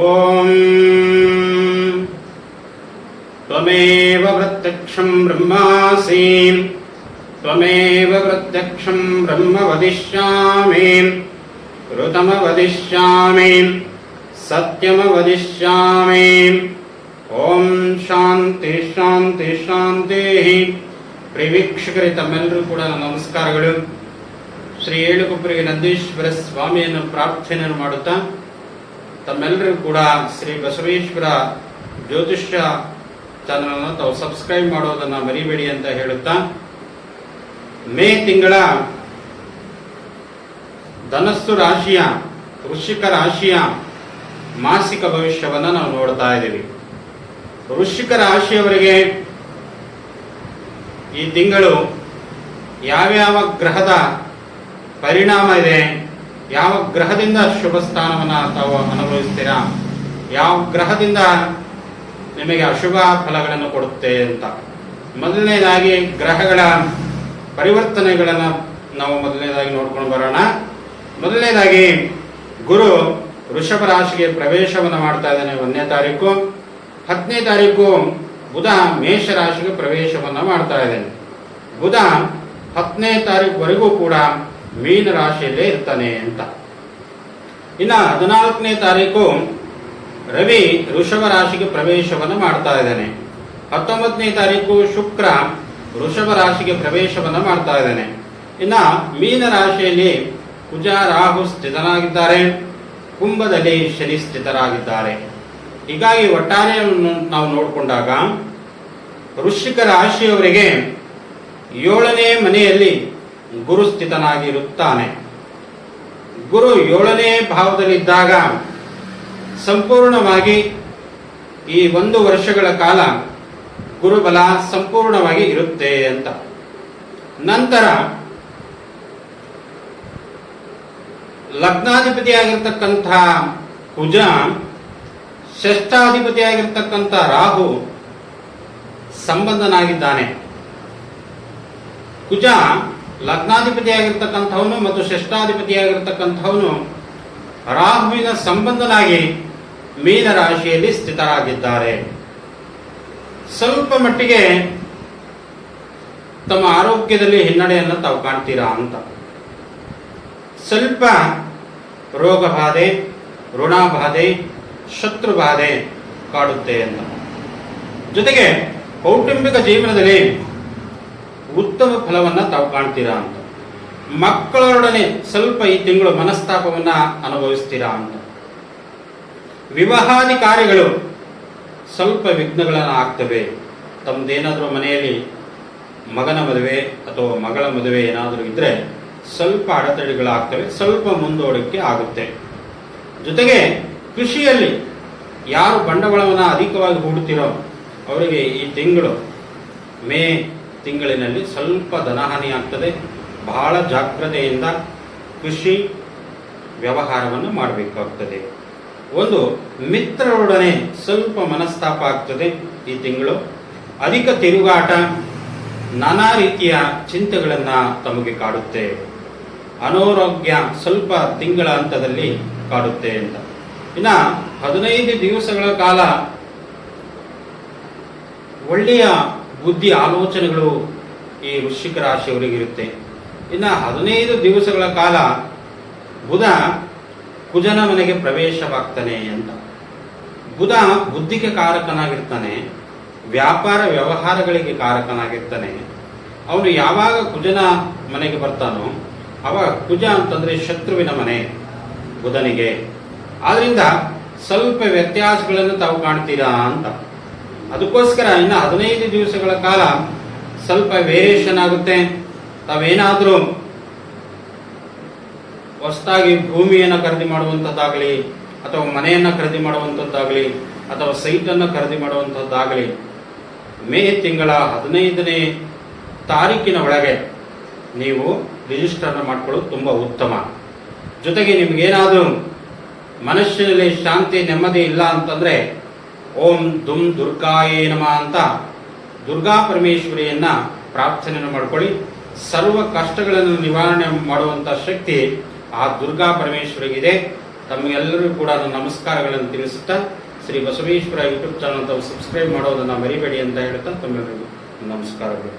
ॐ त्वमेव प्रत्यक्षं ब्रह्मासि त्वमेव प्रत्यक्षं ब्रह्म वदिष्यामि ऋतमवदिष्यामि सत्यमवदिष्यामि ಓಂ ಶಾಂತಿ ಶಾಂತಿ ಶಾಂತಿ ಪ್ರಿವೀಕ್ಷಕರೇ ತಮ್ಮೆಲ್ಲರೂ ಕೂಡ ನನ್ನ ನಮಸ್ಕಾರಗಳು ಶ್ರೀ ಏಳುಕೊಪ್ಪರಿಗೆ ನಂದೀಶ್ವರ ಸ್ವಾಮಿಯನ್ನು ಪ್ರಾರ್ಥನೆಯನ್ನು ಮಾಡುತ್ತಾ ತಮ್ಮೆಲ್ಲರಿಗೂ ಕೂಡ ಶ್ರೀ ಬಸವೇಶ್ವರ ಜ್ಯೋತಿಷ್ಯ ಚಾನಲ್ ತಾವು ಸಬ್ಸ್ಕ್ರೈಬ್ ಮಾಡೋದನ್ನ ಮರಿಬೇಡಿ ಅಂತ ಹೇಳುತ್ತಾ, ಮೇ ತಿಂಗಳ ಧನಸ್ಸು ರಾಶಿಯ, ವೃಶ್ಚಿಕ ರಾಶಿಯ ಮಾಸಿಕ ಭವಿಷ್ಯವನ್ನ ನಾವು ನೋಡ್ತಾ ಇದ್ದೀವಿ. ವೃಶ್ಚಿಕ ರಾಶಿಯವರಿಗೆ ಈ ತಿಂಗಳು ಯಾವ್ಯಾವ ಗ್ರಹದ ಪರಿಣಾಮ ಇದೆ? ಯಾವ ಗ್ರಹದಿಂದ ಶುಭ ಸ್ಥಾನವನ್ನು ತಾವು ಅನುಭವಿಸ್ತೀರಾ? ಯಾವ ಗ್ರಹದಿಂದ ನಿಮಗೆ ಅಶುಭ ಫಲಗಳನ್ನು ಕೊಡುತ್ತೆ ಅಂತ. ಮೊದಲನೇದಾಗಿ ಗ್ರಹಗಳ ಪರಿವರ್ತನೆಗಳನ್ನು ನಾವು ಮೊದಲನೇದಾಗಿ ನೋಡ್ಕೊಂಡು ಬರೋಣ. ಮೊದಲನೇದಾಗಿ ಗುರು ವೃಷಭ ರಾಶಿಗೆ ಪ್ರವೇಶವನ್ನು ಮಾಡ್ತಾ ಇದ್ದಾನೆ ಒಂದನೇ ತಾರೀಕು. ಹತ್ತನೇ ತಾರೀಕು ಬುಧ ಮೇಷ ರಾಶಿಗೆ ಪ್ರವೇಶವನ್ನು ಮಾಡ್ತಾ ಇದ್ದಾನೆ. ಬುಧ ಹತ್ತನೇ ತಾರೀಕುವರೆಗೂ ಕೂಡ ಮೀನ ರಾಶಿಯಲ್ಲೇ ಇರ್ತಾನೆ ಅಂತ. ಇನ್ನ ಹದಿನಾಲ್ಕನೇ ತಾರೀಕು ರವಿ ಋಷಭ ರಾಶಿಗೆ ಪ್ರವೇಶವನ್ನು ಮಾಡ್ತಾ ಇದ್ದಾನೆ. ಹತ್ತೊಂಬತ್ತನೇ ತಾರೀಕು ಶುಕ್ರ ವೃಷಭ ರಾಶಿಗೆ ಪ್ರವೇಶವನ್ನು ಮಾಡ್ತಾ ಇದ್ದಾನೆ. ಇನ್ನ ಮೀನ ರಾಶಿಯಲ್ಲಿ ಕುಜ, ರಾಹು ಸ್ಥಿತನಾಗಿದ್ದಾರೆ. ಕುಂಭದಲ್ಲಿ ಶನಿ ಸ್ಥಿತರಾಗಿದ್ದಾರೆ. ಹೀಗಾಗಿ ಒಟ್ಟಾರೆಯನ್ನು ನಾವು ನೋಡಿಕೊಂಡಾಗ ವೃಶ್ಚಿಕ ರಾಶಿಯವರಿಗೆ ಏಳನೇ ಮನೆಯಲ್ಲಿ ಗುರು ಸ್ಥಿತನಾಗಿರುತ್ತಾನೆ ಗುರು ಏಳನೇ ಭಾವದಲ್ಲಿದ್ದಾಗ ಸಂಪೂರ್ಣವಾಗಿ ಈ ಒಂದು ವರ್ಷಗಳ ಕಾಲ ಗುರುಬಲ ಸಂಪೂರ್ಣವಾಗಿ ಇರುತ್ತೆ ಅಂತ. ನಂತರ ಲಗ್ನಾಧಿಪತಿಯಾಗಿರ್ತಕ್ಕಂಥ ಕುಜ, ಷಷ್ಠಾಧಿಪತಿಯಾಗಿರ್ತಕ್ಕಂಥ ರಾಹು ಸಂಬಂಧನಾಗಿದ್ದಾನೆ. ಕುಜ ಲಗ್ನಾಧಿಪತಿಯಾಗಿರ್ತಕ್ಕಂಥವನು ಮತ್ತು ಶ್ರೇಷ್ಠಾಧಿಪತಿಯಾಗಿರ್ತಕ್ಕಂಥವನು ರಾಹುವಿನ ಸಂಬಂಧನಾಗಿ ಮೀನ ರಾಶಿಯಲ್ಲಿ ಸ್ಥಿತರಾಗಿದ್ದಾರೆ. ಸ್ವಲ್ಪ ಮಟ್ಟಿಗೆ ತಮ್ಮ ಆರೋಗ್ಯದಲ್ಲಿ ಹಿನ್ನಡೆಯನ್ನು ತಾವು ಕಾಣ್ತೀರಾ ಅಂತ. ಸ್ವಲ್ಪ ರೋಗ ಬಾಧೆ ಋಣಬಾಧೆ ಶತ್ರು ಬಾಧೆ ಕಾಡುತ್ತೆ ಅಂತ. ಜೊತೆಗೆ ಕೌಟುಂಬಿಕ ಜೀವನದಲ್ಲಿ ಉತ್ತಮ ಫಲವನ್ನ ತಾವು ಕಾಣ್ತೀರಾ ಅಂತ. ಮಕ್ಕಳೊಡನೆ ಸ್ವಲ್ಪ ಈ ತಿಂಗಳು ಮನಸ್ತಾಪವನ್ನ ಅನುಭವಿಸ್ತೀರಾ ಅಂತ. ವಿವಾಹಾದಿ ಕಾರ್ಯಗಳು ಸ್ವಲ್ಪ ವಿಘ್ನಗಳನ್ನು ಆಗ್ತವೆ. ತಮ್ಮದೇನಾದರೂ ಮನೆಯಲ್ಲಿ ಮಗನ ಮದುವೆ ಅಥವಾ ಮಗಳ ಮದುವೆ ಏನಾದರೂ ಇದ್ರೆ ಸ್ವಲ್ಪ ಅಡೆತಡೆಗಳಾಗ್ತವೆ, ಸ್ವಲ್ಪ ಮುಂದೋಡಕ್ಕೆ ಆಗುತ್ತೆ. ಜೊತೆಗೆ ಕೃಷಿಯಲ್ಲಿ ಯಾರು ಬಂಡವಾಳವನ್ನು ಅಧಿಕವಾಗಿ ಹೂಡುತ್ತೀರೋ ಅವರಿಗೆ ಈ ತಿಂಗಳು ಮೇ ತಿಂಗಳಿನಲ್ಲಿ ಸ್ವಲ್ಪ ಧನಹಾನಿ ಆಗ್ತದೆ. ಬಹಳ ಜಾಗ್ರತೆಯಿಂದ ಕೃಷಿ ವ್ಯವಹಾರವನ್ನು ಮಾಡಬೇಕಾಗ್ತದೆ. ಒಂದು, ಮಿತ್ರರೊಡನೆ ಸ್ವಲ್ಪ ಮನಸ್ತಾಪ ಆಗ್ತದೆ ಈ ತಿಂಗಳು. ಅಧಿಕ ತಿರುಗಾಟ ನಾನಾ ರೀತಿಯ ಚಿಂತೆಗಳನ್ನು ತಮಗೆ ಕಾಡುತ್ತೆ. ಅನಾರೋಗ್ಯ ಸ್ವಲ್ಪ ತಿಂಗಳ ಹಂತದಲ್ಲಿ ಕಾಡುತ್ತೆ ಅಂತ. ಇನ್ನ ಹದಿನೈದು ದಿವಸಗಳ ಕಾಲ ಒಳ್ಳೆಯ ಬುದ್ಧಿ ಆಲೋಚನೆಗಳು ಈ ವೃಶ್ಚಿಕ ರಾಶಿಯವರಿಗಿರುತ್ತೆ ಇನ್ನು ಹದಿನೈದು ದಿವಸಗಳ ಕಾಲ ಬುಧ ಕುಜನ ಮನೆಗೆ ಪ್ರವೇಶವಾಗ್ತಾನೆ ಅಂತ. ಬುಧ ಬುದ್ಧಿಗೆ ಕಾರಕನಾಗಿರ್ತಾನೆ, ವ್ಯಾಪಾರ ವ್ಯವಹಾರಗಳಿಗೆ ಕಾರಕನಾಗಿರ್ತಾನೆ. ಅವನು ಯಾವಾಗ ಕುಜನ ಮನೆಗೆ ಬರ್ತಾನೋ ಅವಾಗ ಕುಜ ಅಂತಂದ್ರೆ ಶತ್ರುವಿನ ಮನೆ ಬುಧನಿಗೆ. ಆದ್ರಿಂದ ಸ್ವಲ್ಪ ವ್ಯತ್ಯಾಸಗಳನ್ನು ತಾವು ಕಾಣ್ತೀರಾ ಅಂತ. ಅದಕ್ಕೋಸ್ಕರ ಇನ್ನು ಹದಿನೈದು ದಿವಸಗಳ ಕಾಲ ಸ್ವಲ್ಪ ವೇರಿಯೇಷನ್ ಆಗುತ್ತೆ. ತಾವೇನಾದರೂ ಹೊಸದಾಗಿ ಭೂಮಿಯನ್ನು ಖರೀದಿ ಮಾಡುವಂಥದ್ದಾಗಲಿ ಅಥವಾ ಮನೆಯನ್ನು ಖರೀದಿ ಮಾಡುವಂಥದ್ದಾಗಲಿ ಅಥವಾ ಸೈಟನ್ನು ಖರೀದಿ ಮಾಡುವಂಥದ್ದಾಗಲಿ ಮೇ ತಿಂಗಳ ಹದಿನೈದನೇ ತಾರೀಕಿನ ಒಳಗೆ ನೀವು ರಿಜಿಸ್ಟರ್ನ ಮಾಡ್ಕೊಳ್ಳೋದು ತುಂಬ ಉತ್ತಮ. ಜೊತೆಗೆ ನಿಮಗೇನಾದರೂ ಮನಸ್ಸಿನಲ್ಲಿ ಶಾಂತಿ ನೆಮ್ಮದಿ ಇಲ್ಲ ಅಂತಂದ್ರೆ ಓಂ ದುಮ್ ದುರ್ಗಾಯೇ ನಮ ಅಂತ ದುರ್ಗಾ ಪರಮೇಶ್ವರಿಯನ್ನ ಪ್ರಾರ್ಥನೆಯನ್ನು ಮಾಡ್ಕೊಳ್ಳಿ. ಸರ್ವ ಕಷ್ಟಗಳನ್ನು ನಿವಾರಣೆ ಮಾಡುವಂತ ಶಕ್ತಿ ಆ ದುರ್ಗಾ ಪರಮೇಶ್ವರಿಗಿದೆ. ತಮಗೆಲ್ಲರೂ ಕೂಡ ನಮಸ್ಕಾರಗಳನ್ನು ತಿಳಿಸುತ್ತಾ ಶ್ರೀ ಬಸವೇಶ್ವರ ಯೂಟ್ಯೂಬ್ ಚಾನಲ್ ತಾವು ಸಬ್ಸ್ಕ್ರೈಬ್ ಮಾಡೋದನ್ನ ಮರಿಬೇಡಿ ಅಂತ ಹೇಳ್ತಾ ತಮ್ಮೆಲ್ಲರಿಗೂ ನಮಸ್ಕಾರಗಳು.